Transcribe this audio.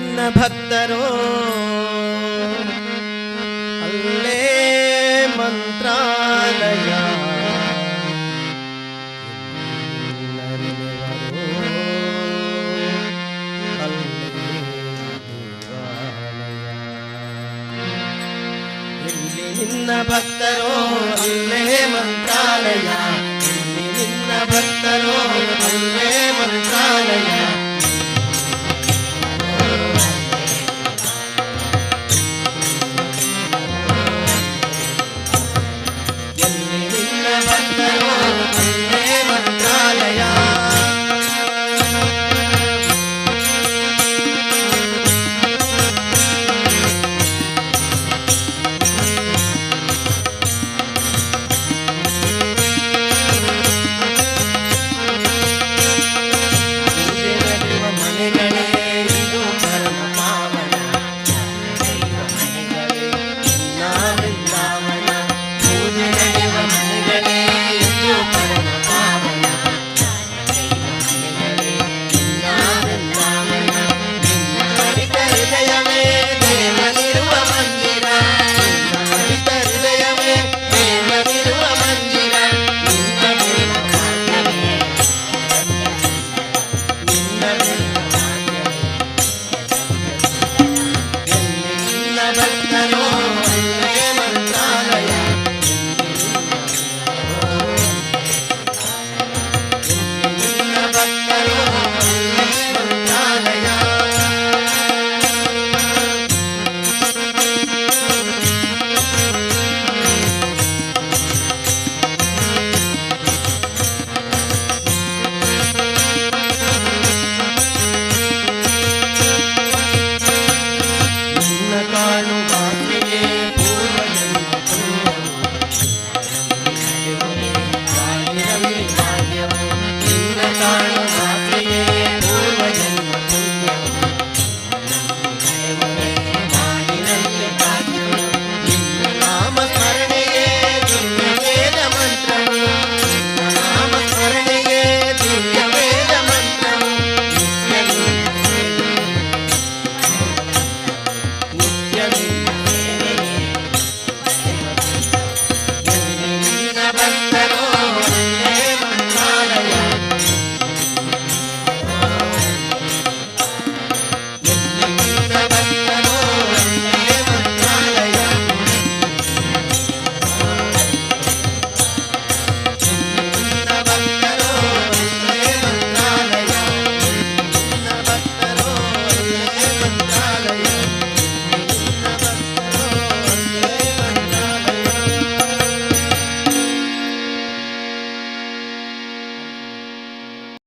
ನಿನ್ನ ಭಕ್ತರೋ. ಅಲ್ಲೇ ಮಂತ್ರಾಲಯ. ನಿನ್ನ ಭಕ್ತರೋ ಅಲ್ಲೇ ಮಂತ್ರಾಲಯ. ನಿನ್ನ ಭಕ್ತರೋ ಅಲ್ಲೇ